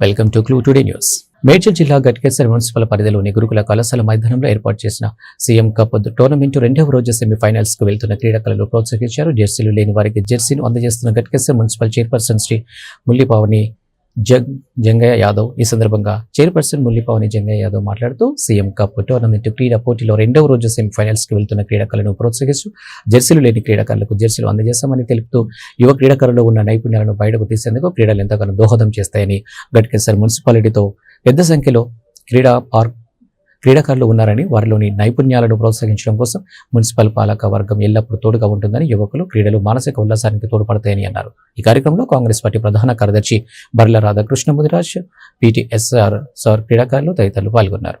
Welcome to clue today news. Medchal జిల్లా Ghatkesar municipal పరిధిలోని గురుకుల కళాశాల మైదానంలో ఏర్పాటు చేసిన సీఎం కప్ టోర్నమెంట్ రెండవ రోజు సెమీఫైనల్స్కు వెళ్తున్న క్రీడాకారులు ప్రోత్సహించారు. జెర్సీలు లేని వారికి జెర్సీని అందజేస్తున్న గట్కేసర్ మున్సిపల్ చైర్పర్సన్ శ్రీ ముల్లిపావని జగ్ జంగయ్య యాదవ్ ఈ సందర్భంగా చైర్పర్సన్ ముల్లిపావని జంగయ్య యాదవ్ మాట్లాడుతూ సీఎం కప్ టోర్నమెంట్ క్రీడా పోటీలో రెండవ రోజు సెమీఫైనల్స్కి వెళ్తున్న క్రీడాకారులను ప్రోత్సహిస్తూ జెర్సీలు లేని క్రీడాకారులకు జెర్సీలు అందజేస్తామని తెలుపుతూ యువ క్రీడాకారుల్లో ఉన్న నైపుణ్యాలను బయటకు తీసేందుకు క్రీడలు ఎంతగానో దోహదం చేస్తాయని గట్కేసర్ మున్సిపాలిటీతో పెద్ద సంఖ్యలో క్రీడా పార్క్ క్రీడాకారులు ఉన్నారని వారిలోని నైపుణ్యాలను ప్రోత్సహించడం కోసం మున్సిపల్ పాలక వర్గం ఎల్లప్పుడూ తోడుగా ఉంటుందని యువకులు క్రీడలు మానసిక ఉల్లాసానికి తోడ్పడతాయని అన్నారు. ఈ కార్యక్రమంలో కాంగ్రెస్ పార్టీ ప్రధాన కార్యదర్శి బర్ల రాధాకృష్ణ ముదిరాజ్ పిటిఎస్ఆర్ సార్ క్రీడాకారులు తదితరులు పాల్గొన్నారు.